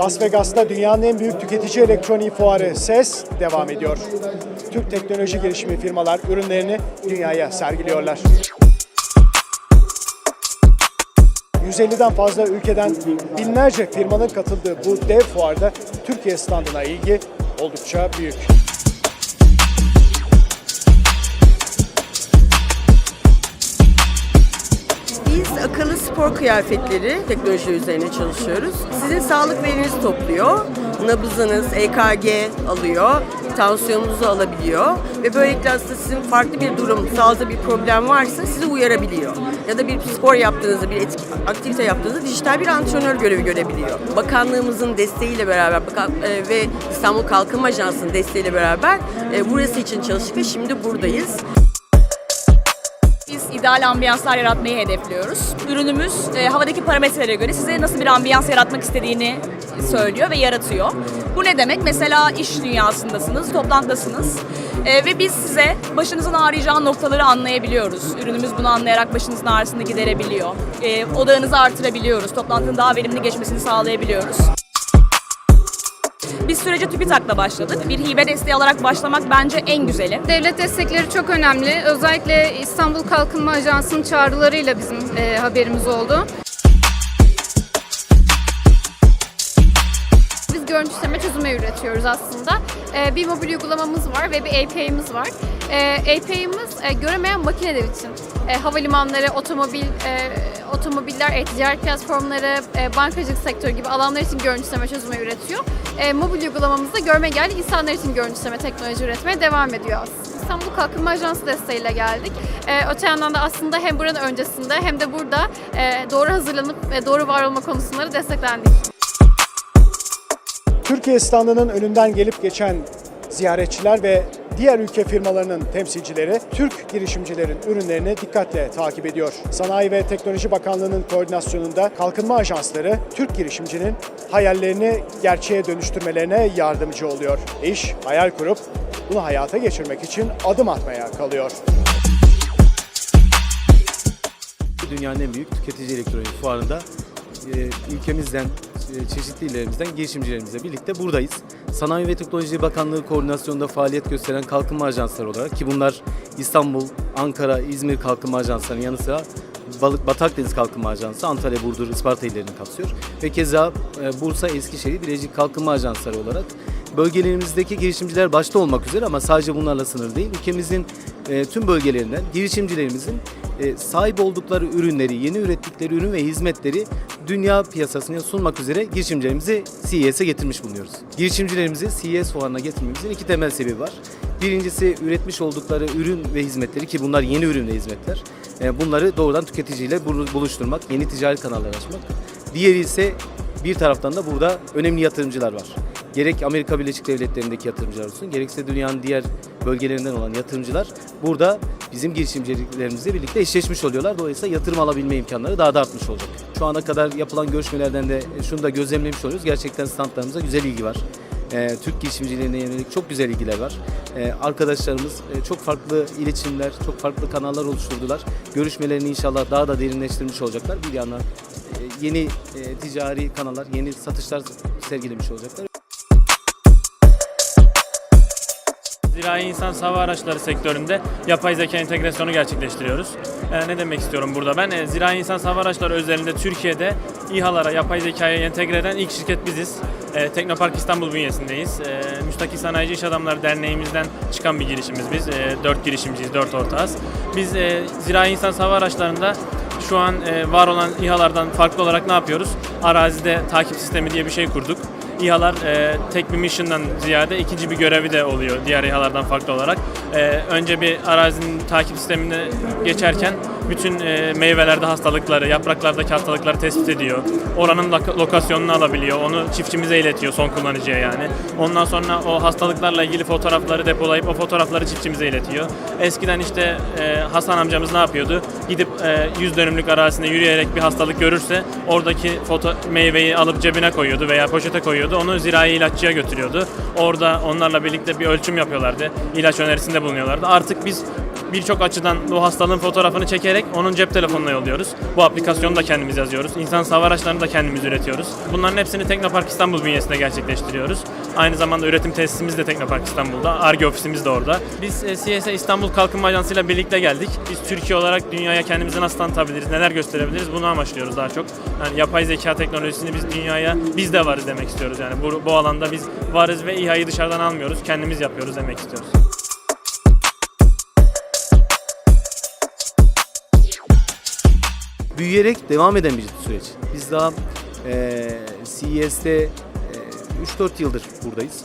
Las Vegas'ta dünyanın en büyük tüketici elektroniği fuarı CES devam ediyor. Türk teknoloji girişimi firmalar ürünlerini dünyaya sergiliyorlar. 150'den fazla ülkeden binlerce firmanın katıldığı bu dev fuarda Türkiye standına ilgi oldukça büyük. Spor kıyafetleri teknoloji üzerine çalışıyoruz. Sizin sağlık verinizi topluyor. Nabızınız, EKG alıyor, tansiyonunuzu alabiliyor ve böylelikle aslında sizin farklı bir durum, sağlıkta bir problem varsa sizi uyarabiliyor. Ya da bir spor yaptığınızda, bir etki, aktivite yaptığınızda dijital bir antrenör görevi görebiliyor. Bakanlığımızın desteğiyle beraber e, ve İstanbul Kalkınma Ajansı'nın desteğiyle beraber e, burası için çalıştık ve şimdi buradayız. İdeal ambiyanslar yaratmayı hedefliyoruz. Ürünümüz e, havadaki parametrelere göre size nasıl bir ambiyans yaratmak istediğini söylüyor ve yaratıyor. Bu ne demek? Mesela iş dünyasındasınız, toplantıdasınız e, ve biz size başınızın ağrıyacağı noktaları anlayabiliyoruz. Ürünümüz bunu anlayarak başınızın ağrısını giderebiliyor. E, odağınızı artırabiliyoruz, toplantının daha verimli geçmesini sağlayabiliyoruz. Biz sürece TÜBİTAK'la başladık. Bir hibe desteği alarak başlamak bence en güzeli. Devlet destekleri çok önemli. Özellikle İstanbul Kalkınma Ajansı'nın çağrılarıyla bizim e, haberimiz oldu. Biz görüntü işleme çözümü üretiyoruz aslında. E, bir mobil uygulamamız var ve bir API'miz var. E, API'miz e, göremeyen makineler için. E, havalimanları, otomobil, e, otomobiller, e-ticaret platformları, e, bankacılık sektörü gibi alanlar için görüntü işleme çözümü üretiyor. E, mobil uygulamamızda görme engelli insanlar için görüntü işleme teknoloji üretmeye devam ediyor aslında. İstanbul Kalkınma Ajansı desteğiyle geldik. E, öte yandan da aslında hem buranın öncesinde hem de burada e, doğru hazırlanıp ve doğru var olma konusunda desteklendik. Türkiye standının önünden gelip geçen ziyaretçiler ve diğer ülke firmalarının temsilcileri Türk girişimcilerin ürünlerini dikkatle takip ediyor. Sanayi ve Teknoloji Bakanlığı'nın koordinasyonunda kalkınma ajansları Türk girişimcinin hayallerini gerçeğe dönüştürmelerine yardımcı oluyor. İş hayal kurup bunu hayata geçirmek için adım atmaya kalıyor. Dünyanın en büyük tüketici elektronik fuarında e, ülkemizden, çeşitli illerimizden girişimcilerimizle birlikte buradayız. Sanayi ve Teknoloji Bakanlığı koordinasyonunda faaliyet gösteren kalkınma ajansları olarak ki bunlar İstanbul, Ankara, İzmir kalkınma ajanslarının yanı sıra Balık Batak Deniz Kalkınma Ajansı, Antalya, Burdur, Isparta illerini kapsıyor. Ve keza e, Bursa, Eskişehir, Bilecik Kalkınma Ajansları olarak bölgelerimizdeki girişimciler başta olmak üzere ama sadece bunlarla sınır değil. Ülkemizin e, tüm bölgelerinden girişimcilerimizin e, sahip oldukları ürünleri, yeni ürettikleri ürün ve hizmetleri dünya piyasasına sunmak üzere girişimcilerimizi CES'e getirmiş bulunuyoruz. Girişimcilerimizi CES fuarına getirmemizin iki temel sebebi var. Birincisi üretmiş oldukları ürün ve hizmetleri ki bunlar yeni ürün ve hizmetler. E, bunları doğrudan tüketiciyle bulu- buluşturmak, yeni ticaret kanalları açmak. Diğeri ise bir taraftan da burada önemli yatırımcılar var. Gerek Amerika Birleşik Devletleri'ndeki yatırımcılar olsun, gerekse dünyanın diğer bölgelerinden olan yatırımcılar burada bizim girişimcilerimizle birlikte eşleşmiş oluyorlar. Dolayısıyla yatırım alabilme imkanları daha da artmış olacak. Şu ana kadar yapılan görüşmelerden de şunu da gözlemlemiş oluyoruz. Gerçekten standlarımıza güzel ilgi var. Ee, Türk girişimciliğine yönelik çok güzel ilgiler var. Ee, arkadaşlarımız e, çok farklı iletişimler, çok farklı kanallar oluşturdular. Görüşmelerini inşallah daha da derinleştirmiş olacaklar. Bir yandan e, yeni e, ticari kanallar, yeni satışlar sergilemiş olacaklar. Zirai insan hava araçları sektöründe yapay zeka entegrasyonu gerçekleştiriyoruz. Ee, ne demek istiyorum burada ben? E, zirai insan hava araçları özelinde Türkiye'de İHA'lara yapay zekayı entegre eden ilk şirket biziz. E, Teknopark İstanbul bünyesindeyiz. E, Müstakil Sanayici İş Adamları Derneğimizden çıkan bir girişimiz biz. E, dört girişimciyiz, dört ortağız. Biz e, zirai insan hava araçlarında şu an e, var olan İHA'lardan farklı olarak ne yapıyoruz? Arazide takip sistemi diye bir şey kurduk. İHA'lar e, tek bir mission'dan ziyade ikinci bir görevi de oluyor diğer İHA'lardan farklı olarak. E, önce bir arazinin takip sistemine geçerken bütün e, meyvelerde hastalıkları, yapraklardaki hastalıkları tespit ediyor. Oranın lok- lokasyonunu alabiliyor. Onu çiftçimize iletiyor son kullanıcıya yani. Ondan sonra o hastalıklarla ilgili fotoğrafları depolayıp o fotoğrafları çiftçimize iletiyor. Eskiden işte e, Hasan amcamız ne yapıyordu? Gidip e, 100 dönümlük arazisinde yürüyerek bir hastalık görürse oradaki foto meyveyi alıp cebine koyuyordu veya poşete koyuyordu. Onu zirai ilaççıya götürüyordu. Orada onlarla birlikte bir ölçüm yapıyorlardı. İlaç önerisinde bulunuyorlardı. Artık biz birçok açıdan bu hastalığın fotoğrafını çekerek onun cep telefonuna yolluyoruz. Bu aplikasyonu da kendimiz yazıyoruz. İnsan hava araçlarını da kendimiz üretiyoruz. Bunların hepsini Teknopark İstanbul bünyesinde gerçekleştiriyoruz. Aynı zamanda üretim tesisimiz de Teknopark İstanbul'da. ARGE ofisimiz de orada. Biz e, CSA İstanbul Kalkınma Ajansı ile birlikte geldik. Biz Türkiye olarak dünyaya kendimizi nasıl tanıtabiliriz, neler gösterebiliriz bunu amaçlıyoruz daha çok. Yani yapay zeka teknolojisini biz dünyaya biz de varız demek istiyoruz. Yani bu, bu alanda biz varız ve İHA'yı dışarıdan almıyoruz. Kendimiz yapıyoruz demek istiyoruz. Büyüyerek devam eden bir süreç. Biz daha e, CES'te e, 3-4 yıldır buradayız.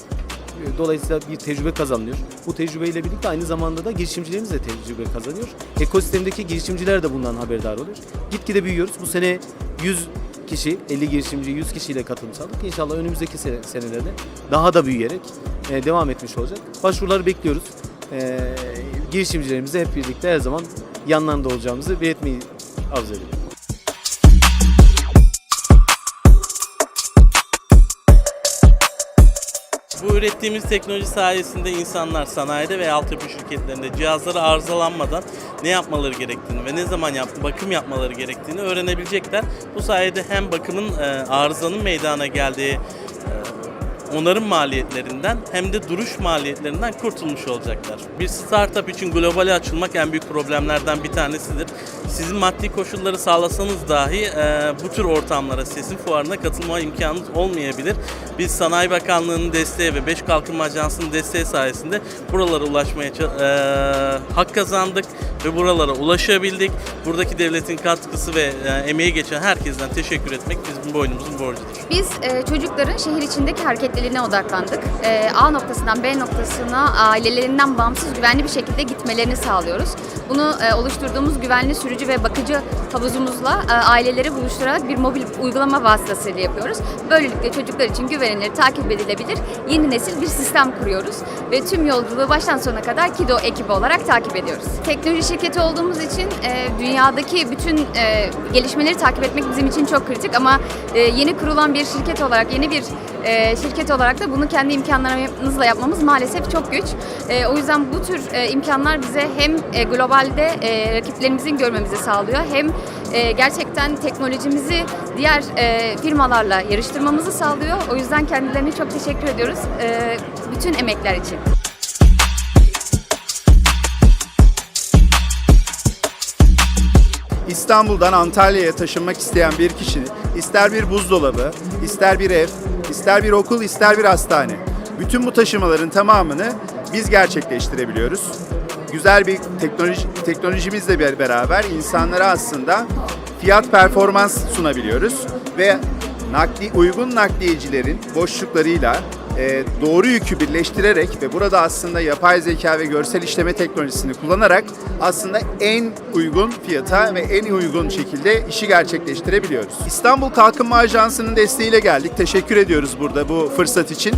E, Dolayısıyla bir tecrübe kazanılıyor. Bu tecrübeyle birlikte aynı zamanda da girişimcilerimiz de tecrübe kazanıyor. Ekosistemdeki girişimciler de bundan haberdar oluyor. Gitgide büyüyoruz. Bu sene 100 kişi, 50 girişimci 100 kişiyle katılım sağladık. İnşallah önümüzdeki sene- senelerde daha da büyüyerek e, devam etmiş olacak. Başvuruları bekliyoruz. E, girişimcilerimizle hep birlikte her zaman yanlarında olacağımızı belirtmeyi arzu ediyorum. Bu ürettiğimiz teknoloji sayesinde insanlar sanayide ve altyapı şirketlerinde cihazları arızalanmadan ne yapmaları gerektiğini ve ne zaman yap, bakım yapmaları gerektiğini öğrenebilecekler. Bu sayede hem bakımın e, arızanın meydana geldiği onarım maliyetlerinden hem de duruş maliyetlerinden kurtulmuş olacaklar. Bir startup için globale açılmak en büyük problemlerden bir tanesidir. Sizin maddi koşulları sağlasanız dahi e, bu tür ortamlara, sesin fuarına katılma imkanınız olmayabilir. Biz Sanayi Bakanlığı'nın desteği ve Beş Kalkınma Ajansı'nın desteği sayesinde buralara ulaşmaya e, hak kazandık ve buralara ulaşabildik. Buradaki devletin katkısı ve e, emeği geçen herkesten teşekkür etmek bizim boynumuzun borcudur. Biz e, çocukların şehir içindeki hareketliliğine odaklandık. E, A noktasından B noktasına ailelerinden bağımsız güvenli bir şekilde gitmelerini sağlıyoruz. Bunu e, oluşturduğumuz güvenli sürücü ve bakıcı havuzumuzla e, aileleri buluşturarak bir mobil uygulama vasıtasıyla yapıyoruz. Böylelikle çocuklar için güvenilir, takip edilebilir yeni nesil bir sistem kuruyoruz. Ve tüm yolculuğu baştan sona kadar Kido ekibi olarak takip ediyoruz. Teknoloji şirketi olduğumuz için e, dünyadaki bütün e, gelişmeleri takip etmek bizim için çok kritik ama e, yeni kurulan bir şirket olarak, yeni bir e, şirket olarak da bunu kendi imkanlarımızla yapmamız maalesef çok güç. E, o yüzden bu tür e, imkanlar bize hem e, globalde e, rakiplerimizin görmemizi sağlıyor hem e, gerçekten teknolojimizi diğer e, firmalarla yarıştırmamızı sağlıyor. O yüzden kendilerine çok teşekkür ediyoruz e, bütün emekler için. İstanbul'dan Antalya'ya taşınmak isteyen bir kişi ister bir buzdolabı, ister bir ev, ister bir okul, ister bir hastane. Bütün bu taşımaların tamamını biz gerçekleştirebiliyoruz. Güzel bir teknoloji, teknolojimizle beraber insanlara aslında fiyat performans sunabiliyoruz ve nakli uygun nakliyecilerin boşluklarıyla e, doğru yükü birleştirerek ve burada aslında yapay zeka ve görsel işleme teknolojisini kullanarak aslında en uygun fiyata ve en uygun şekilde işi gerçekleştirebiliyoruz. İstanbul Kalkınma Ajansı'nın desteğiyle geldik. Teşekkür ediyoruz burada bu fırsat için.